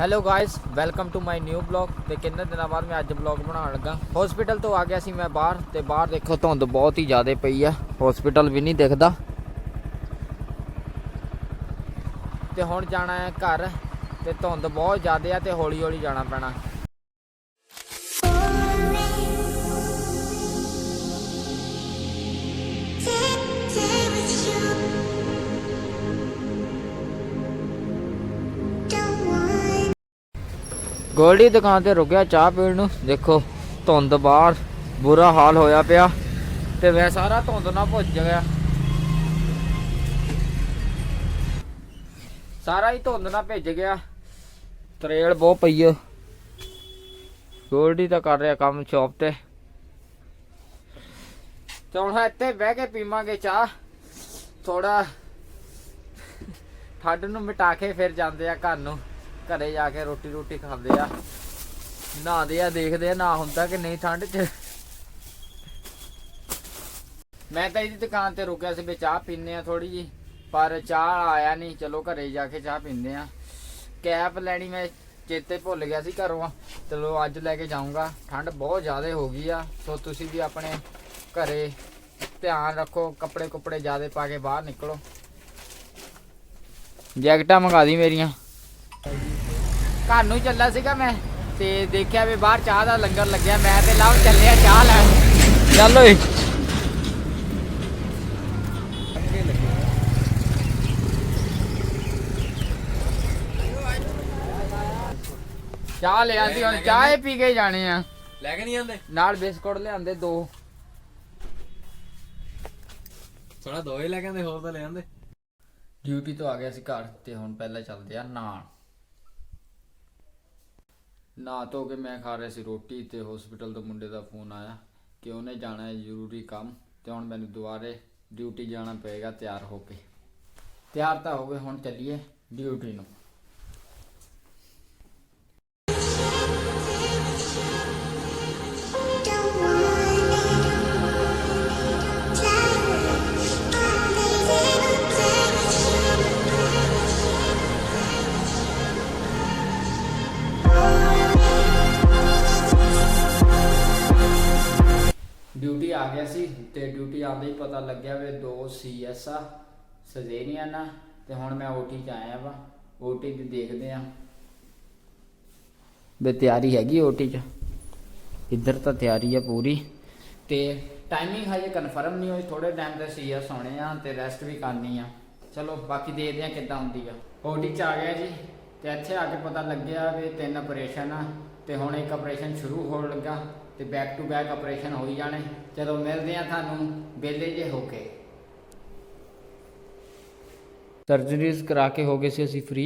Hello guys welcome to my new blog ਤੇ ਕਿੰਨੇ ਦਿਨਾਂ ਬਾਅਦ ਮੈਂ ਅੱਜ ਬਲੌਗ ਬਣਾਉਣ ਲੱਗਾ। ਹਸਪੀਟਲ ਤੋਂ ਆ ਗਿਆ ਸੀ ਮੈਂ ਬਾਹਰ, ਤੇ ਬਾਹਰ ਦੇਖੋ ਧੁੰਦ ਬਹੁਤ ਹੀ ਜ਼ਿਆਦਾ ਪਈ ਆ। ਹਸਪੀਟਲ ਵੀ ਨਹੀਂ ਦਿਖਦਾ। ਤੇ ਹੁਣ ਜਾਣਾ ਹੈ ਘਰ, ਤੇ ਧੁੰਦ ਬਹੁਤ ਜ਼ਿਆਦਾ ਆ ਤੇ ਹੌਲੀ ਹੌਲੀ ਜਾਣਾ ਪੈਣਾ। ਗੋਲਡੀ ਦੁਕਾਨ ਤੇ ਰੁਕਿਆ ਚਾਹ ਪੀਣ ਨੂੰ। ਦੇਖੋ, ਧੁੰਦ ਬਾਹਰ, ਬੁਰਾ ਹਾਲ ਹੋਇਆ ਪਿਆ। ਤੇ ਵੈ ਸਾਰਾ ਧੁੰਦ ਨਾਲ ਭੁੱਜ ਗਿਆ। ਸਾਰਾ ਹੀ ਧੁੰਦ ਨਾਲ ਭਿੱਜ ਗਿਆ। ਤਰੇਲ ਬਹੁਤ ਪਈ ਓ ਗੋਲਡੀ ਤਾਂ ਕਰ ਰਿਹਾ ਕੰਮ ਸ਼ਾਪ ਤੇ। ਤੇ ਹੁਣ ਇੱਥੇ ਬਹਿ ਕੇ ਪੀਵਾਂਗੇ ਚਾਹ। ਥੋੜਾ ਠੱਡ ਨੂੰ ਮਿਟਾ ਕੇ ਫਿਰ ਜਾਂਦੇ ਆ ਘਰ ਨੂੰ। ਘਰੇ ਜਾ ਕੇ ਰੋਟੀ ਰੋਟੀ ਖਾਂਦੇ ਆ। ਨਹਾਉਂਦੇ ਆ, ਦੇਖਦੇ ਆ, ਨਾ ਹੁੰਦਾ ਕਿ ਨਹੀਂ ਠੰਡ 'ਚ। ਮੈਂ ਤਾਂ ਇਹਦੀ ਦੁਕਾਨ ਤੇ ਰੁਕਿਆ ਸੀ ਵੀ ਚਾਹ ਪੀਨੇ ਆ ਥੋੜੀ ਜੀ ਪਰ ਚਾਹ ਆਇਆ ਨਹੀਂ। ਚਲੋ ਘਰੇ ਜਾ ਕੇ ਚਾਹ ਪੀਂਦੇ ਆ। ਕੈਪ ਲੈਣੀ ਮੈਂ ਚੇਤੇ ਭੁੱਲ ਗਿਆ ਸੀ ਘਰੋਂ। ਚਲੋ ਅੱਜ ਲੈ ਕੇ ਜਾਊਂਗਾ। ਠੰਡ ਬਹੁਤ ਜ਼ਿਆਦਾ ਹੋ ਗਈ ਆ। ਸੋ ਤੁਸੀਂ ਵੀ ਆਪਣੇ ਘਰੇ ਧਿਆਨ ਰੱਖੋ। ਕੱਪੜੇ ਕੁਪੜੇ ਜ਼ਿਆਦਾ ਪਾ ਕੇ ਬਾਹਰ ਨਿਕਲੋ। ਜੈਕਟਾਂ ਮੰਗਾ ਦੀ ਮੇਰੀਆਂ। ਘਰ ਨੂੰ ਚੱਲਾ ਸੀਗਾ ਮੈਂ ਤੇ ਦੇਖਿਆ ਵੀ ਬਾਹਰ ਚਾਹ ਦਾ ਲੰਗਰ ਲੱਗਿਆ ਮੈਂ ਤੇ ਲਵ ਚੱਲਿਆ ਚਾਹ ਲੈਣ। ਚੱਲ ਓਏ। ਚਾਹ ਲਿਆ ਸੀ ਹੁਣ ਚਾਹ ਹੀ ਪੀ ਕੇ ਜਾਣੇ ਆ। ਲੈ ਕੇ ਨਹੀਂ ਆਂਦੇ ਨਾਲ ਬਿਸਕੁਟ ਲਿਆਂਦੇ ਦੋ। ਥੋੜਾ ਦੋ ਹੀ ਲੈ ਕੇ ਆਂਦੇ ਹੋਰ ਤਾਂ ਲੈ ਆਂਦੇ। ਡਿਊਟੀ ਤੋਂ ਆ ਗਿਆ ਸੀ ਘਰ ਤੇ ਹੁਣ ਪਹਿਲਾਂ ਚੱਲਦੇ ਆ ਨਾਨ ਨਾ ਧੋ ਕੇ ਮੈਂ ਖਾ ਰਿਹਾ ਸੀ ਰੋਟੀ ਤੇ ਹਸਪੀਟਲ ਤੋਂ ਮੁੰਡੇ ਦਾ ਫੋਨ ਆਇਆ ਕਿ ਉਹਨੇ ਜਾਣਾ ਹੈ ਜ਼ਰੂਰੀ ਕੰਮ ਤੇ ਹੁਣ ਮੈਨੂੰ ਦੁਬਾਰੇ ਡਿਊਟੀ ਜਾਣਾ ਪਏਗਾ ਤਿਆਰ ਹੋ ਕੇ। ਤਿਆਰ ਤਾਂ ਹੋ ਗਏ, ਹੁਣ ਚੱਲੀਏ ਡਿਊਟੀ ਨੂੰ। ਡਿਊਟੀ ਸੀ, ਤੇ ਡਿਊਟੀ ਆਉਂਦੇ ਹੀ ਪਤਾ ਲੱਗਿਆ ਵੀ ਦੋ ਸੀਐਸ ਆ ਸਜੇਰੀਅਨ ਆ ਤੇ ਹੁਣ ਮੈਂ ਓਟੀ ਚ ਆਇਆ ਵਾ। ਓਟੀ ਦੀ ਦੇਖਦੇ ਆ। ਵੀ ਤਿਆਰੀ ਹੈਗੀ ਓਟੀ ਚ? ਇੱਧਰ ਤਾਂ ਤਿਆਰੀ ਆ ਪੂਰੀ। ਤੇ ਟਾਈਮਿੰਗ ਹਜੇ ਕਨਫਰਮ ਨਹੀਂ ਹੋਈ ਥੋੜੇ ਟਾਈਮ ਤੇ ਸੀਐਸ ਹੋਣੇ ਆ, ਤੇ ਰੈਸਟ ਵੀ ਕਰਨੀ ਆ। ਚਲੋ, ਬਾਕੀ ਦੇਖਦੇ ਆ ਕਿੱਦਾਂ ਹੁੰਦੀ ਆ। ਓਟੀ ਚ ਆ ਗਿਆ ਜੀ, ਤੇ ਇੱਥੇ ਆ ਕੇ ਪਤਾ ਲੱਗਿਆ ਵੀ ਤਿੰਨ ਆਪਰੇਸ਼ਨ ਆ, ਤੇ ਹੁਣ ਇੱਕ ਆਪਰੇਸ਼ਨ ਸ਼ੁਰੂ ਹੋਣ ਲੱਗਾ। ਤੇ ਬੈਕ ਟੂ ਬੈਕ ਆਪਰੇਸ਼ਨ ਹੋਈ ਜਾਣੇ। ਚਲੋ ਮਿਲਦੇ ਆ ਤੁਹਾਨੂੰ ਬੇਲੇ ਜੇ ਹੋ ਕੇ। ਸਰਜਰੀਜ਼ ਕਰਾ ਕੇ ਹੋ ਗਏ ਸੀ ਅਸੀਂ ਫ੍ਰੀ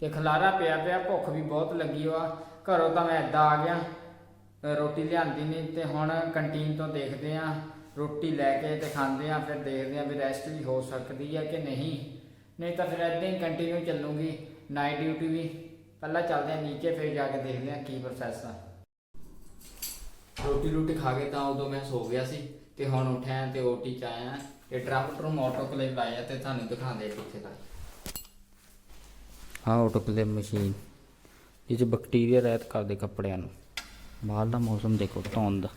ਤੇ ਖਲਾਰਾ ਪਿਆ ਪਿਆ, ਭੁੱਖ ਵੀ ਬਹੁਤ ਲੱਗੀ ਵਾ ਘਰੋਂ ਤਾਂ ਮੈਂ ਏਦਾਂ ਆ ਗਿਆ। ਰੋਟੀ ਲਿਆਂਦੀ ਨਹੀਂ ਤੇ ਹੁਣ ਕੰਟੀਨ ਤੋਂ ਦੇਖਦੇ ਆ ਰੋਟੀ ਲੈ ਕੇ ਤੇ ਖਾਂਦੇ ਆ ਫਿਰ ਦੇਖਦੇ ਆ ਵੀ ਰੈਸਟ ਵੀ ਹੋ ਸਕਦੀ ਆ ਕਿ ਨਹੀਂ। ਨਹੀਂ ਤਾਂ ਫਿਰ ਏਦਾਂ ਹੀ ਕੰਟੀਨਿਊ ਚੱਲੂਗੀ। ਨਾਈਟ ਡਿਊਟੀ ਵੀ। ਪਹਿਲਾਂ ਚੱਲਦੇ ਆ ਨੀਚੇ ਫਿਰ ਜਾ ਕੇ ਦੇਖਦੇ ਆ ਕੀ ਪ੍ਰੋਸੈਸ ਆ। ਰੋਟੀ ਰੋਟੀ ਖਾ ਕੇ ਤਾਂ ਉਦੋਂ ਮੈਂ ਸੋ ਗਿਆ ਸੀ ਤੇ ਹੁਣ ਉੱਠਿਆ ਤੇ ਓਟੀ ਚ ਆਇਆ ਤੇ ਡਰਾਫਟ ਰੂਮ ਆਟੋਕਲੇਵ ਆਇਆ ਤੇ ਤੁਹਾਨੂੰ ਦਿਖਾਉਂਦੇ ਕਿੱਥੇ ਦਾ ਹਾਂ ਆਟੋਕਲੇਵ ਮਸ਼ੀਨ ਇਹ ਚ ਬੈਕਟੀਰੀਆ ਰਹਿਤ ਕਰਦੇ ਕੱਪੜਿਆਂ ਨੂੰ। ਬਾਹਰ ਦਾ ਮੌਸਮ ਦੇਖੋ, ਧੁੰਦ। ਦਾ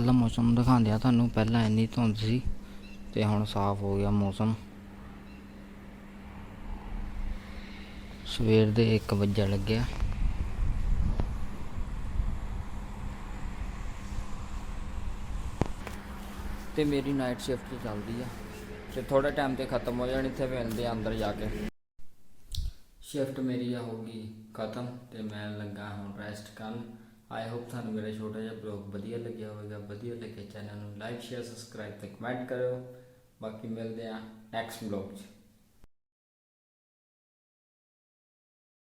ਦਾ ਮੌਸਮ ਦਿਖਾਉਂਦੇ ਆ ਤੁਹਾਨੂੰ, ਪਹਿਲਾਂ ਇੰਨੀ ਧੁੰਦ ਸੀ ਤੇ ਹੁਣ ਸਾਫ਼ ਹੋ ਗਿਆ ਮੌਸਮ। ਸਵੇਰ ਦੇ 1 ਵਜੇ ਲੱਗਿਆ। ਤੇ ਮੇਰੀ ਨਾਈਟ ਸ਼ਿਫਟ ਚੱਲਦੀ ਆ ਤੇ ਥੋੜੇ ਟਾਈਮ ਤੇ ਖਤਮ ਹੋ ਜਾਣੀ ਤੇ ਮਿਲਦੇ ਆ ਅੰਦਰ ਜਾ ਕੇ। ਸ਼ਿਫਟ ਮੇਰੀ ਆ ਗਈ ਖਤਮ ਤੇ ਮੈਂ ਲੱਗਾ ਹੁਣ ਰੈਸਟ ਕਰਨ। ਆਈ ਹੋਪ ਤੁਹਾਨੂੰ ਮੇਰਾ ਛੋਟਾ ਜਿਹਾ ਬਲੌਗ ਵਧੀਆ ਲੱਗਿਆ ਹੋਵੇਗਾ, ਵਧੀਆ ਲੱਗੇ ਚੈਨਲ ਨੂੰ ਲਾਈਕ ਸ਼ੇਅਰ ਸਬਸਕ੍ਰਾਈਬ ਤੇ ਕਮੈਂਟ ਕਰਿਓ। ਬਾਕੀ ਮਿਲਦੇ ਆ ਨੈਕਸਟ ਬਲੌਗ 'ਚ।